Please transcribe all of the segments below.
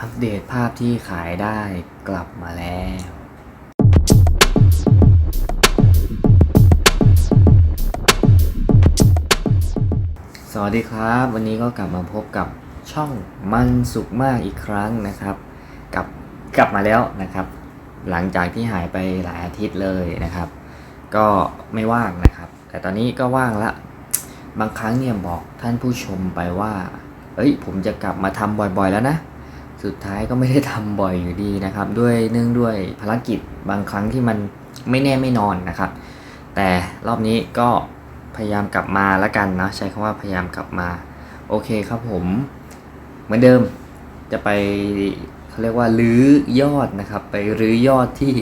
อัปเดตภาพที่ขายได้กลับมาแล้วสวัสดีครับ วันนี้ก็กลับมาพบกับช่องมันสุขมากอีกครั้งนะครับกลับกลับมาแล้วนะครับ หลังจากที่หายไปหลายอาทิตย์เลยนะครับ ก็ไม่ว่างนะครับ แต่ตอนนี้ก็ว่างละ บางครั้งเนี่ยบอกท่านผู้ชมไปว่า เอ้ยผมจะกลับมาทำบ่อยๆแล้วนะ สุดท้ายก็ไม่ได้ทำบ่อยอยู่ดีนะครับ ด้วยเนื่องด้วยภารกิจบางครั้งที่มันไม่แน่ไม่นอนนะครับ แต่รอบนี้ก็พยายามกลับมาล้วกันนะใช้คำว่าพยายามกลับมาโอเคครับผม เหมือนเดิมจะไปเขาเรียกว่ารื้อยอดนะครับ ไปรื้อยอดที่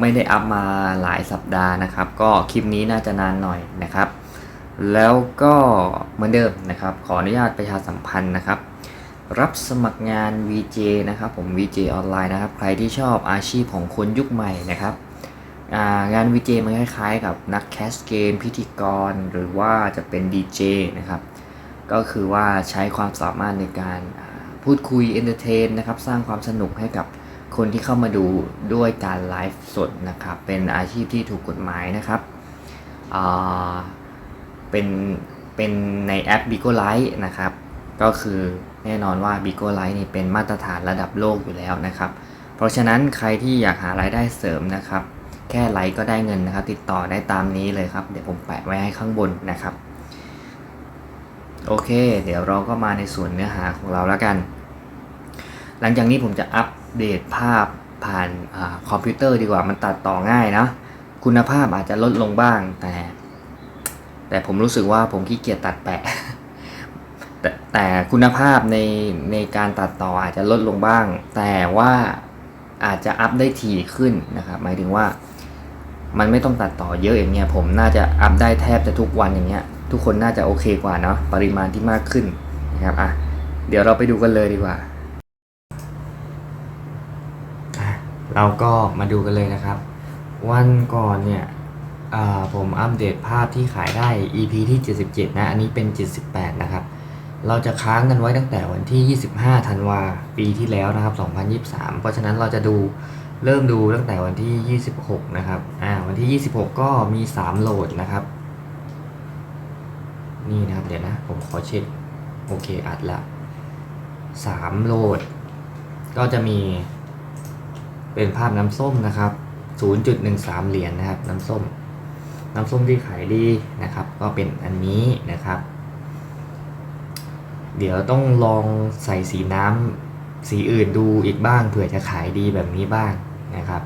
ไม่ได้อัพมาหลายสัปดาห์นะครับ ก็คลิปนี้น่าจะนานหน่อยนะครับ แล้วก็เหมือนเดิมนะครับ ขออนุญาตประชาสัมพันธ์นะครับ รับสมัครงาน VJ นะครับผม VJ ออนไลน์นะครับ ใครที่ชอบอาชีพของคนยุคใหม่นะครับางาน VJ มันคล้ายๆ กับนักแคสเกม พิธีกร หรือว่าจะเป็น DJ นะครับ ก็คือว่าใช้ความสามารถในการพูดคุยเอนเตอร์เทนนะครับ สร้างความสนุกให้กับคนที่เข้ามาดูด้วยการไลฟ์สดนะครับ เป็นอาชีพที่ถูกกฎหมายนะครับเป็นเป็นในแอป b i g o l i t นะครับ ก็คือ แน่นอนว่า b i g o l i t e นี่เป็นมาตรฐานระดับโลกอยู่แล้วนะครับ เพราะฉะนั้นใครที่อยากหารายได้เสริมนะครับ แค่ไลค์ก็ได้เงินนะครับ ติดต่อได้ตามนี้เลยครับ เดี๋ยวผมแปะไว้ให้ข้างบนนะครับ โอเค เดี๋ยวเราก็มาในส่วนเนื้อหาของเราแล้วกัน หลังจากนี้ผมจะอัปเดตภาพผ่านอคอมพิวเตอร์ดีกว่ามันตัดต่อง่ายนะ คุณภาพอาจจะลดลงบ้างแต่ แต่ผมรู้สึกว่าผมขี้เกียจตัดแปะ แต่แต่คุณภาพในในการตัดต่ออาจจะลดลงบ้าง แต่ว่าอาจจะอัพได้ถี่ขึ้นนะครับ หมายถึงว่า มันไม่ต้องตัดต่อเยอะอย่างเงี้ยผมน่าจะอัพได้แทบจะทุกวันอย่างเงี้ย ทุกคนน่าจะโอเคกว่าเนาะปริมาณที่มากขึ้นนะครับอะเดี๋ยวเราไปดูกันเลยดีกว่าอะเราก็มาดูกันเลยนะครับ วันก่อนเนี่ยอ่าผมอัปเดตภาพที่ขายได้ EP ที่ 77 นะ อันนี้เป็น 78 นะครับ เราจะค้างกันไว้ตั้งแต่วันที่ 25 ธันวาปีที่แล้วนะครับ 2023 เพราะฉะนั้นเราจะดูเริ่มดูตั้งแต่วันที่ 26 นะครับ อ่า วันที่ 26 ก็มี 3 โหลดนะครับ นี่นะครับ เดี๋ยวนะ ผมขอเช็ค โอเค อัดละ 3 โหลด ก็จะมี เป็นภาพน้ำส้มนะครับ 0.13 เหรียญนะครับ น้ำส้ม น้ำส้มที่ขายดีนะครับ ก็เป็นอันนี้นะครับ เดี๋ยวต้องลองใส่สีน้ำสีอื่นดูอีกบ้างเผื่อจะขายดีแบบนี้บ้างนะครับ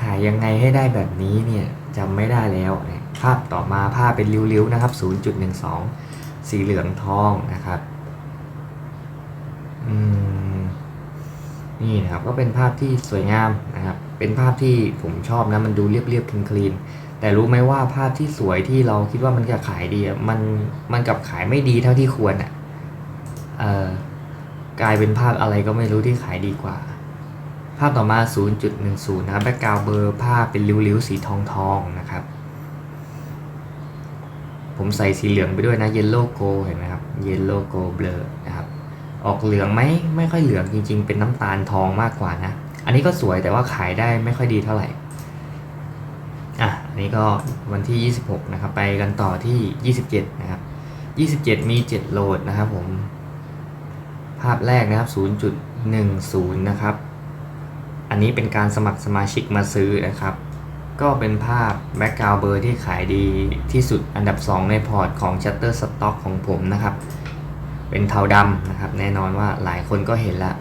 ถ่ายยังไงให้ได้แบบนี้เนี่ยจำไม่ได้แล้ว ภาพต่อมาภาพเป็นริ้วๆนะครับ 0.12 สีเหลืองทองนะครับนี่นะครับก็เป็นภาพที่สวยงามนะครับ เป็นภาพที่ผมชอบนะมันดูเรียบๆคลีนๆแต่รู้ไหมว่าภาพที่สวยที่เราคิดว่ามันจะขายดีอะมันมันกลับขายไม่ดีเท่าที่ควรอะเออกลายเป็นภาพอะไรก็ไม่รู้ที่ขายดีกว่า ภาพต่อมา 0.10 นะครับแบ็กกราวเบอร์ภาพเป็นริ้วๆ สีทองทองๆนะครับ ผมใส่สีเหลืองไปด้วยนะเยลโล่โกเห็นไหมครับเยลโล่โกเบลอนะครับ ออกเหลืองไหมไม่ค่อยเหลืองจริงๆ เป็นน้ำตาลทองมากกว่านะ อันนี้ก็สวยแต่ว่าขายได้ไม่ค่อยดีเท่าไหร่ อันนี้ก็วันที่ 26 นะครับ ไปกันต่อที่ 27 นะครับ 27 มี 7 โหลดนะครับผม ภาพแรกนะครับ 0.10 นะครับ อันนี้เป็นการสมัครสมาชิกมาซื้อนะครับ ก็เป็นภาพแบ็กกราวเบอร์ที่ขายดีที่สุดอันดับ 2 ในพอร์ตของ Shutterstock ของผมนะครับ เป็นเทาดำนะครับ แน่นอนว่าหลายคนก็เห็นล้ว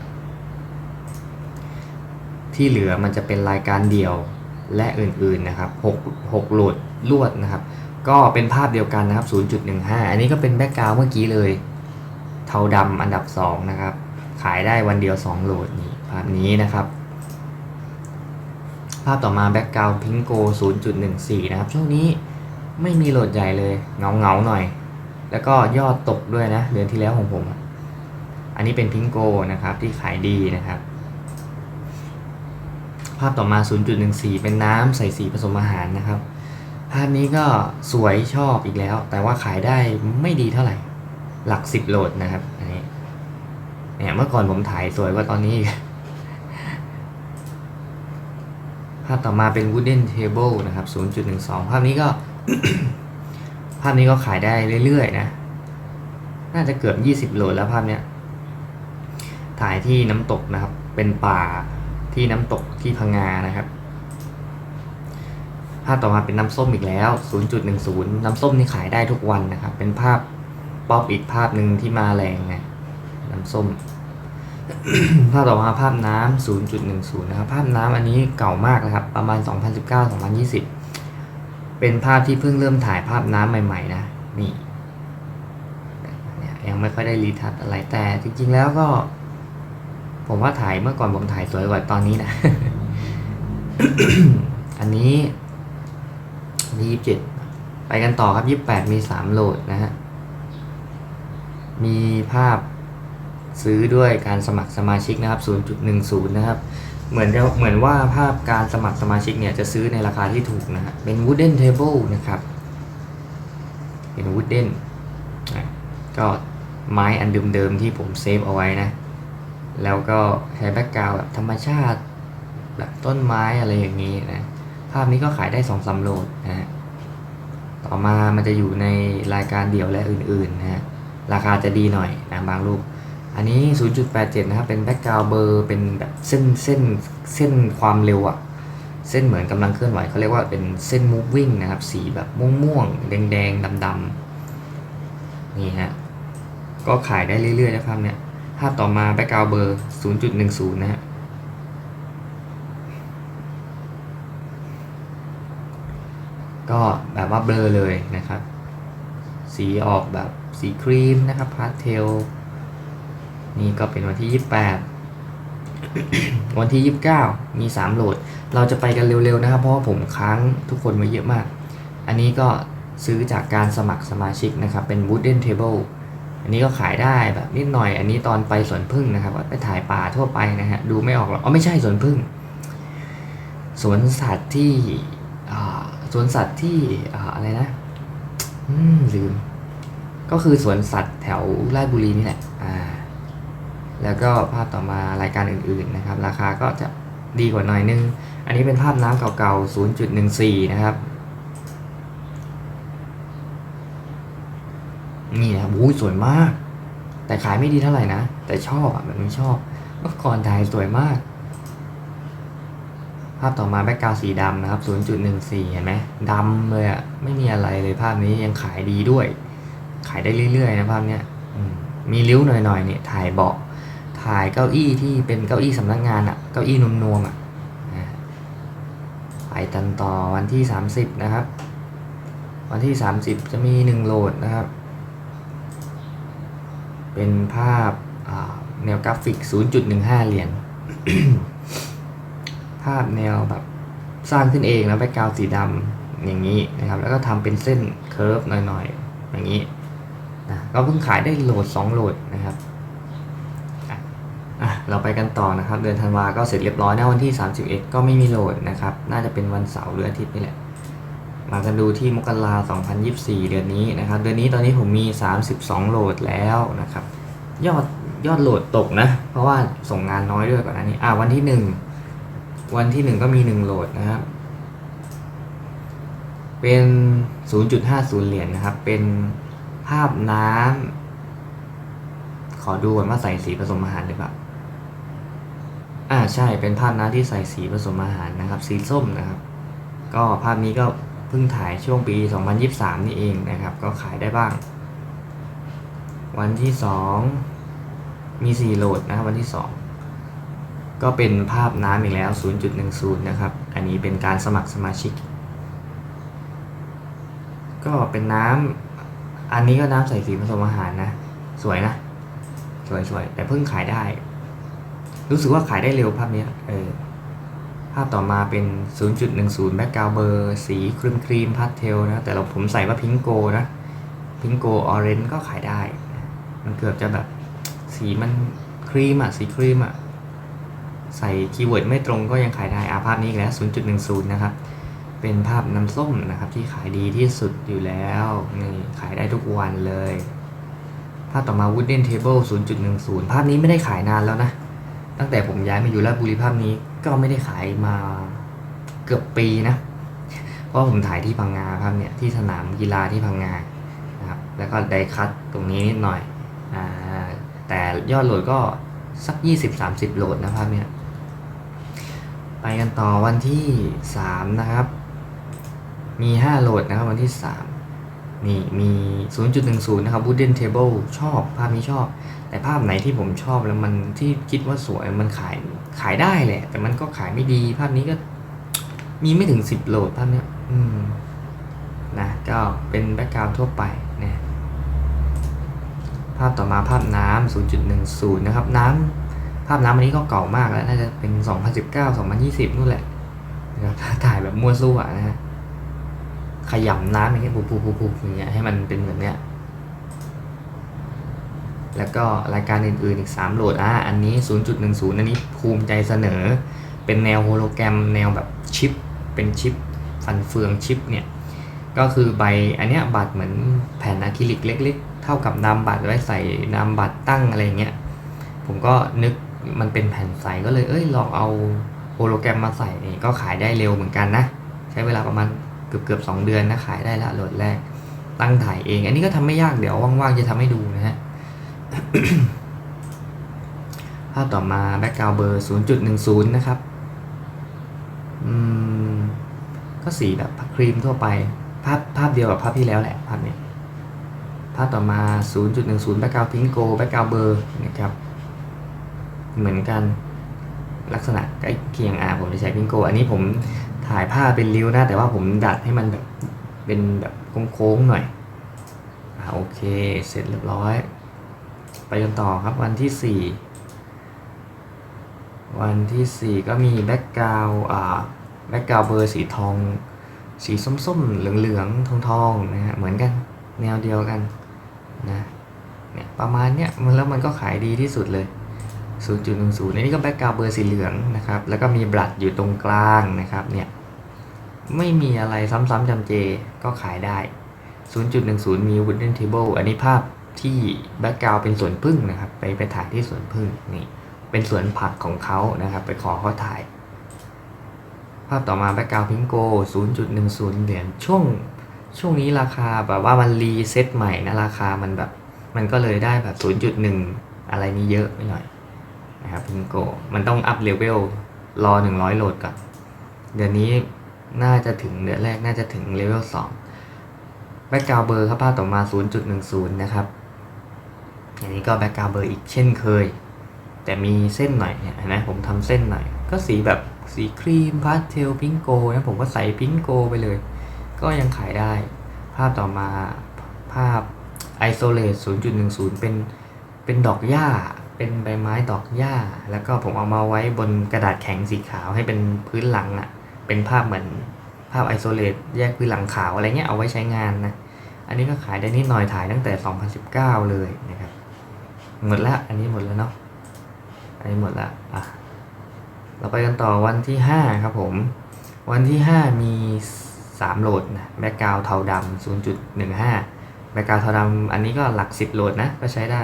ที่เหลือมันจะเป็นรายการเดี่ยว และอื่นๆนะครับ6 6โหลดลวดนะครับ ก็เป็นภาพเดียวกันนะครับ 0.15 อันนี้ก็เป็นแบ็กกราวเมื่อกี้เลย เทาดำอันดับ 2 นะครับ ขายได้วันเดียว 2 โหลดนี่ภาพนี้นะครับ ภาพต่อมาแบ็กกราวพิงโก 0.14 นะครับ ช่วงนี้ไม่มีโหลดใหญ่เลยเงาเงาหน่อย แล้วก็ยอดตกด้วยนะ เดือนที่แล้วของผม อันนี้เป็นพิงโกนะครับที่ขายดีนะครับ ภาพต่อมา 0.14 เป็นน้ำใส่สีผสมอาหารนะครับ ภาพนี้ก็สวยชอบอีกแล้ว แต่ว่าขายได้ไม่ดีเท่าไหร่ หลัก 10 โหลดนะครับ อันนี้เนี่ยเมื่อก่อนผมถ่ายสวยกว่าตอนนี้อีกภาพต่อมาเป็น wooden table นะครับ 0.12 ภาพนี้ก็ ภาพนี้ก็ขายได้เรื่อยๆนะ น่าจะเกือบ 20 โหลดแล้วภาพเนี้ย ถ่ายที่น้ำตกนะครับ เป็นป่า ที่น้ำตกที่พังงานะครับภาพต่อมาเป็นน้ำส้มอีกแล้ว 0.10 น้ำส้มนี่ขายได้ทุกวันนะครับ เป็นภาพป๊อปอีกภาพหนึ่งที่มาแรงไงน้ำส้ม ภาพต่อมาภาพน้ำ 0.10 นะครับ ภาพน้ำอันนี้เก่ามากนะครับ ประมาณ 2019-2020 เป็นภาพที่เพิ่งเริ่มถ่ายภาพน้ำใหม่ ๆ นะ นี่ยังไม่ค่อยได้รีทัชอะไรแต่จริงๆแล้วก็ ผมว่าถ่ายเมื่อก่อนผมถ่ายสวยกว่าตอนนี้นะ อันนี้ยี่สิบเจ็ดไปกันต่อครับยี่สิบแปดมีสามโหลดนะฮะ มีภาพซื้อด้วยการสมัครสมาชิกนะครับ 0.10 นะครับ เหมือนจะเหมือนว่าภาพการสมัครสมาชิกเนี่ยจะซื้อในราคาที่ถูกนะฮะ เป็น wooden table นะครับ เป็น wooden ก็ไม้อันเดิมๆที่ผมเซฟเอาไว้นะ แล้วก็ใช้แบ็กกราวแบบธรรมชาติ แบบต้นไม้อะไรอย่างนี้นะ ภาพนี้ก็ขายได้2องสามโหลดนะฮะ ต่อมามันจะอยู่ในรายการเดี่ยวและอื่นๆนะฮะ ราคาจะดีหน่อยนะบางรูป อันนี้ 0.87 นะครับ เป็นแบ็กกราวเบอร์เป็นแบบเส้นเส้นเส้นความเร็วอะเส้นเหมือนกำลังเคลื่อนไหวเขาเรียกว่าเป็นเส้น moving นะครับ สีแบบม่วงๆแดงๆดำๆนี่ฮะ ก็ขายได้เรื่อยๆนะครับเนี่ยาพต่อมาแบ็กกราวเบอร์ 0.10 นะฮะก็แบบว่าเบลอเลยนะครับ สีออกแบบสีครีมนะครับพาสเทลนี่ก็เป็นวันที่ 28 วันที่ 29 มี 3 โหลด เราจะไปกันเร็วๆนะครับ เพราะว่าผมค้างทุกคนมาเยอะมาก อันนี้ก็ซื้อจากการสมัครสมาชิกนะครับ เป็น wooden table อันนี้ก็ขายได้แบบนิดหน่อย อันนี้ตอนไปสวนพึ่งนะครับไปถ่ายป่าทั่วไปนะฮะดูไม่ออกหรอกอ๋อไม่ใช่สวนพึ่งสวนสัตว์ที่อ่าสวนสัตว์ที่อ่าอะไรนะอืมลืม ก็คือสวนสัตว์แถวราชบุรีนี่แหละอ่า แล้วก็ภาพต่อมารายการอื่นๆนะครับ ราคาก็จะดีกว่าหน่อยนึง อันนี้เป็นภาพน้ำเก่าๆ 0.14 นะครับ นี่นะบอุ้สวยมาก แต่ขายไม่ดีเท่าไหร่นะ แต่ชอบอะแบบนี้ชอบเมื่อก่อนถ่ายสวยมาก ภาพต่อมาแบ็กกราวสีดำนะครับ 0.14 เห็นไหมดำเลยอะไม่มีอะไรเลยภาพนี้ยังขายดีด้วย ขายได้เรื่อยๆนะภาพเนี้ยมีริ้วหน่อยๆเนี่ยถ่ายเบาะถ่ายเก้าอี้ที่เป็นเก้าอี้สำนักงานอะเก้าอี้นวมๆอะอ่าไปตันต่อวันที่ 30 นะครับ วันที่ 30 จะมี 1 โหลดนะครับ เป็นภาพาแนวกราฟิก 0.15 เหรียญภาพแนวแบบสร้างขึ้นเองแล้วแบ็กกราวสีดำอย่างนี้นะครับ แล้วก็ทำเป็นเส้นเคิร์ฟหน่อยๆ อย่างนี้นะก็เพิ่งขายได้โหลด 2 โหลดนะครับอะเราไปกันต่อนะครับ เดือนธันวาก็เสร็จเรียบร้อยนะวันที่ 31 ก็ไม่มีโหลดนะครับ น่าจะเป็นวันเสาร์หรืออาทิตย์นี่แหละ มากันดูที่มกรา2024เดือนนี้นะครับ เดือนนี้ตอนนี้ผมมี32โหลดแล้วนะครับ ยอดยอดโหลดตกนะ เพราะว่าส่งงานน้อยด้วยก่อนหน้านี้ อ่าวันที่หนึ่งวันที่หนึ่งก็มีหนึ่งโหลดนะครับ เป็น 0.50 เหรียญนะครับ เป็นภาพน้ำขอดูก่อนว่าใส่สีผสมอาหารหรือเปล่าอ่าใช่เป็นภาพน้ำที่ใส่สีผสมอาหารนะครับ สีส้มนะครับ ก็ภาพนี้ก็ พิ่งถ่ายช่วงปี 2023 นี่เองนะครับ ก็ขายได้บ้าง วันที่ 2 มี 4 โหลดนะครับวันที่ 2 ก็เป็นภาพน้ำอีกแล้ว 0.10 นะครับ อันนี้เป็นการสมัครสมาชิก ก็เป็นน้ำอันนี้ก็น้ำใส่สีผสมอาหารนะ สวยนะ สวยๆ แต่เพิ่งขายได้ รู้สึกว่าขายได้เร็วภาพนี้เออ ภาพต่อมาเป็น 0.10แบ็กกราวเบอร์สีครีมครีมพาสเทลนะ แต่เราผมใส่ว่าพิงโกนะพิงโกออเรนจ์ก็ขายได้ มันเกือบจะแบบสีมันครีมอะสีครีมอะใส่คีย์เวิร์ดไม่ตรงก็ยังขายได้อาภาพนี้อีกแล้ว 0.10 นะครับ เป็นภาพน้ำส้มนะครับที่ขายดีที่สุดอยู่แล้วนี่ขายได้ทุกวันเลย ภาพต่อมา Wooden Table 0.10 ภาพนี้ไม่ได้ขายนานแล้วนะ ตั้งแต่ผมย้ายมาอยู่ราชบุรีภาพนี้ ก็ไม่ได้ขายมาเกือบปีนะเพราะผมถ่ายที่พังงาภาพเนี่ยที่สนามกีฬาที่พังงานะครับแล้วก็ไดคัตตรงนี้นิดหน่อยอ่าแต่ยอดโหลดก็สัก 20-30 โหลดนะภาพเนี่ยไปกันต่อวันที่ 3 นะครับ มี 5 โหลดนะครับวันที่ 3 นี่มี 0.10 นะครับ Wooden Table ชอบภาพนี้ชอบ แต่ภาพไหนที่ผมชอบแล้วมันที่คิดว่าสวยมันขายขายได้แหละ แต่มันก็ขายไม่ดี ภาพนี้ก็มีไม่ถึง 10 โหลดภาพเนี้ยอืมนะก็เป็นแบ็กกราวด์ทั่วไปนะภาพต่อมาภาพน้ำ 0.10 นะครับ น้ำภาพน้ำอันนี้ก็เก่ามากแล้ว น่าจะเป็น 2019 2020 นู่นแหละนะครับถ่ายแบบมั่วซั่วนะฮะ ขยำน้ำอย่างเงี้ยปุบปุบปุบปุบอย่างเงี้ยให้มันเป็นแบบเนี้ยแล้วก็รายการอื่นๆอีก 3 โหลดอะอันนี้ 0.10 อันนี้ภูมิใจเสนอ เป็นแนวโฮโลแกรม แนวแบบชิป เป็นชิป ฟันเฟืองชิปเนี่ย ก็คือใบอันเนี้ยบัตรเหมือนแผ่นอะคริลิกเล็ก ๆ เท่ากับนามบัตรไว้ใส่นามบัตรตั้งอะไรเงี้ย ผมก็นึกมันเป็นแผ่นใสก็เลย เอ้ย ลองเอาโฮโลแกรมมาใส่นี่ก็ขายได้เร็วเหมือนกันนะ ใช้เวลาประมาณ กือบเกือบสองเดือนนะขายได้ละโหลดแรก ตั้งถ่ายเอง อันนี้ก็ทำไม่ยากเดี๋ยวว่างๆจะทำให้ดูนะฮะภาพต่อมาแบ็กกราวเบอร์0.10 นะครับ อืม ก็สีแบบครีมทั่วไป ภาพภาพเดียวกับภาพที่แล้วแหละภาพเนี้ยภาพต่อมา 0.10 แบ็กกราวพิงโกแบ็กกราวเบอร์นะครับ เหมือนกันลักษณะใกล้เคียงอะผมจะใช้พิงโก อันนี้ผม ถ่ายภาพเป็นริ้วนะ แต่ว่าผมดัดให้มันแบบเป็นแบบโค้งๆหน่อยอ่าโอเค เสร็จเรียบร้อย ไปกันต่อครับวันที่ 4 วันที่ 4 ก็มีแบ็กกราวอ่าแบ็กกราวเบอร์สีทอง สีส้มๆ เหลืองๆ ทองๆ นะฮะ เหมือนกัน แนวเดียวกันนะเนี่ยประมาณเนี้ยมันแล้วมันก็ขายดีที่สุดเลย 0.10อันนี้ก็แบ็กกราวเบอร์สีเหลืองนะครับ แล้วก็มีบลัดอยู่ตรงกลางนะครับเนี่ยไม่มีอะไรซ้ำๆจำเจก็ขายได้ 0.10 มี Wooden Table อันนี้ภาพที่แบ็กกราวเป็นสวนพึ่งนะครับ ไปไปถ่ายที่สวนพึ่งนี่เป็นสวนผักของเขานะครับ ไปขอเขาถ่าย ภาพต่อมาแบ็กกราวพิงโก 0.10 เหรียญช่วงช่วงนี้ราคาแบบว่ามันรีเซ็ตใหม่นะราคามันแบบ มันก็เลยได้แบบ 0.1 อะไรนี้เยอะไปหน่อย นะครับพิงโกมันต้องอัพเลเวลรอ 100 โหลดก่อน เดือนนี้น่าจะถึงเดือนแรกน่าจะถึงเลเวล2แบ็กกราวเบอร์ครับภาพต่อมา 0.10 นะครับอันนี้ก็แบ็กกราวเบอร์อีกเช่นเคย แต่มีเส้นหน่อยเนี่ยนไหมผมทำเส้นหน่อย ก็สีแบบสีครีมพาสเทลพิงโกนะผมก็ใส่พิงโกไปเลย ก็ยังขายได้ ภาพต่อมาภาพ Isolate 0.10 เป็นเป็นดอกหญ้า เป็นใบไม้ดอกหญ้า แล้วก็ผมเอามาไว้บนกระดาษแข็งสีขาวให้เป็นพื้นหลังอะ่ะ เป็นภาพเหมือนภาพ Isolate แยกพื้นหลังขาวอะไรเงี้ยเอาไว้ใช้งานนะ อันนี้ก็ขายได้นิดหน่อยถ่ายตั้งแต่ 2019 เลยนะครับ หมดละอันนี้หมดแล้วเนาะ อันนี้หมดละอะ เราไปกันต่อวันที่ 5 ครับผม วันที่ 5 มี 3 โหลดนะแบ็กกราวเทาดำ0.15แบ็กกราวเทาดำอันนี้ก็หลัก 10 โหลดนะ ก็ใช้ได้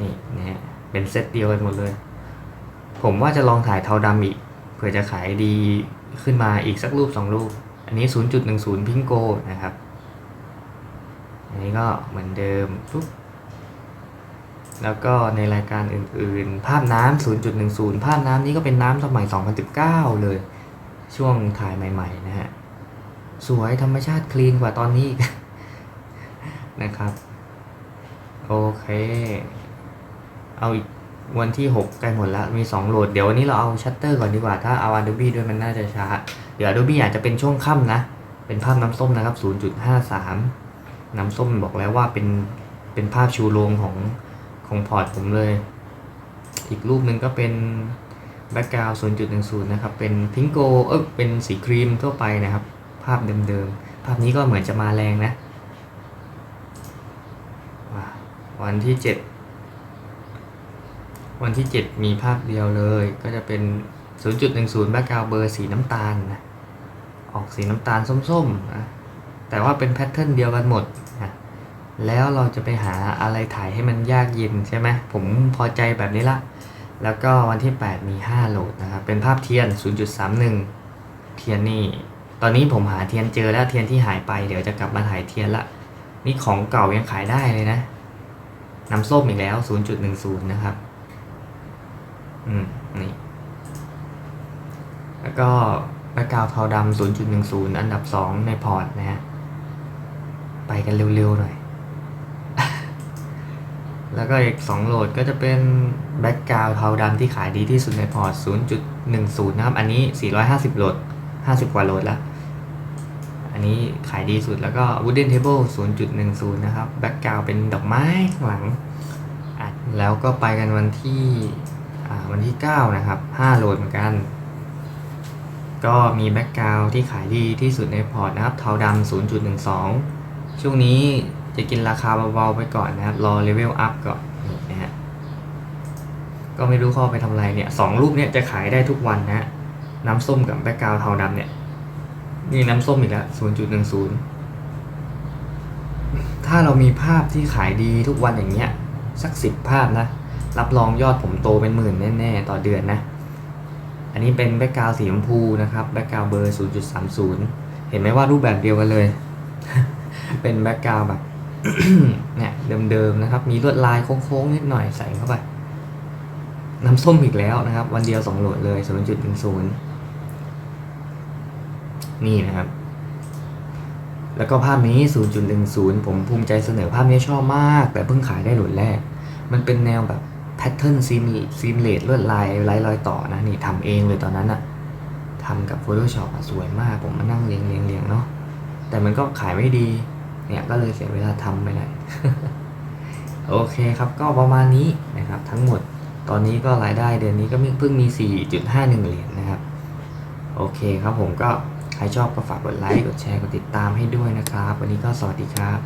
นี่นะฮะเป็นเซตเดียวกันหมดเลย ผมว่าจะลองถ่ายเทาดำอีก เผื่อจะขายดีขึ้นมาอีกสักรูป 2 รูป อันนี้ 0.10 พิงโกนะครับ อันนี้ก็เหมือนเดิมปุ๊บแล้วก็ในรายการอื่นๆ ภาพน้ำ0.10 ภาพน้ำนี้ก็เป็นน้ำสมัย 2019 เลย ช่วงถ่ายใหม่ ๆ นะฮะ สวยธรรมชาติคลีนกว่าตอนนี้อีกนะครับ โอเค เอาอีกวันที่ 6 ใกล้หมดแล้วมี 2 โหลด เดี๋ยววันนี้เราเอาชัตเตอร์ก่อนดีกว่า ถ้าเอา Adobe ด้วยมันน่าจะช้า เดี๋ยว Adobe อาจจะเป็นช่วงค่ำนะ เป็นภาพน้ำส้มนะครับ 0.53 น้ำส้มบอกแล้วว่าเป็นเป็นภาพชูโรงของของพอร์ตผมเลย อีกรูปหนึ่งก็เป็นแบ็กกราวด์0.10 นะครับ เป็นพิงโกเออเป็นสีครีมทั่วไปนะครับ ภาพเดิมๆ ภาพนี้ก็เหมือนจะมาแรงนะ วันที่ 7 วันที่ 7 มีภาพเดียวเลย ก็จะเป็น 0.10 แบ็กกราวด์เบอร์สีน้ำตาลนะออกสีน้ำตาลส้มๆนะแต่ว่าเป็นแพทเทิร์นเดียวกันหมดนะแล้วเราจะไปหาอะไรถ่ายให้มันยากเย็นใช่ไหมผมพอใจแบบนี้ละ แล้วก็วันที่ 8 มี 5 โหลดนะครับ เป็นภาพเทียน 0.31 เทียนนี่ตอนนี้ผมหาเทียนเจอแล้วเทียนที่หายไปเดี๋ยวจะกลับมาถ่ายเทียนละ นี่ของเก่ายังขายได้เลยนะน้ำส้มอีกแล้ว 0.10 นะครับ อืม นี่ แล้วก็แบ็กกราวด์เทาดำ0.10อันดับ2ในพอร์ตนะฮะ ไปกันเร็วๆหน่อย แล้วก็อีก2โหลดก็จะเป็นแบ็กกราวเทาดำที่ขายดีที่สุดในพอร์ต0.10นะครับ อันนี้450โหลด50กว่าโหลดแล้วอันนี้ขายดีสุดแล้วก็ Wooden Table 0.10 นะครับ แบ็กกราวเป็นดอกไม้ข้างหลัง แล้วก็ไปกันวันที่ วันที่ 9 นะครับ 5 โหลดเหมือนกัน ก็มีแบ็กกราวที่ขายดีที่สุดในพอร์ตนะครับ เทาดำ0.12 ช่วงนี้จะกินราคาเบาๆไปก่อนนะครับ รอเลเวลอัพก่อนนะฮะก็ไม่รู้ข้าไปทำอะไรเนี่ยสองรูปเนี่ยจะขายได้ทุกวันนะฮะน้ำส้มกับแบ็กกราวเทาดำเนี่ยนี่น้ำส้มอีกแล้ว 0.10 ถ้าเรามีภาพที่ขายดีทุกวันอย่างเงี้ย สักสิบภาพนะ รับรองยอดผมโตเป็นหมื่นแน่ๆ ต่อเดือนนะ อันนี้เป็นแบ็กกราวสีชมพูนะครับแบ็กกราวเบอร์ 0.30 เห็นไหมว่ารูปแบบเดียวกันเลย เป็นแบ็กกราวแบบเนี่ยเดิมๆนะครับ มีลวดลายโค้งๆนิดหน่อยใส่เข้าไปน้ำส้มอีกแล้วนะครับ วันเดียวสองโหลดเลย 0.10 นี่นะครับ แล้วก็ภาพนี้ 0.10 ผมภูมิใจเสนอภาพนี้ชอบมาก แต่เพิ่งขายได้โหลดแรก มันเป็นแนวแบบ พทเทิร์นซีมซีมเลดลวดลายไร้รอยต่อนะนี่ทำเองเลยตอนนั้นอะทำกับ Photoshop อะสวยมากผมมานั่งเรียงเรียงเรียงเนาะแต่มันก็ขายไม่ดี เนี่ยก็เลยเสียเวลาทำไปเลยโอเคครับก็ประมาณนี้นะครับทั้งหมดตอนนี้ก็รายได้เดือนนี้ก็เพิ่งมี 4.51 เหรียญนะครับ โอเคครับผมก็ใครชอบก็ฝากกดไลค์กดแชร์กดติดตามให้ด้วยนะครับ วันนี้ก็สวัสดีครับ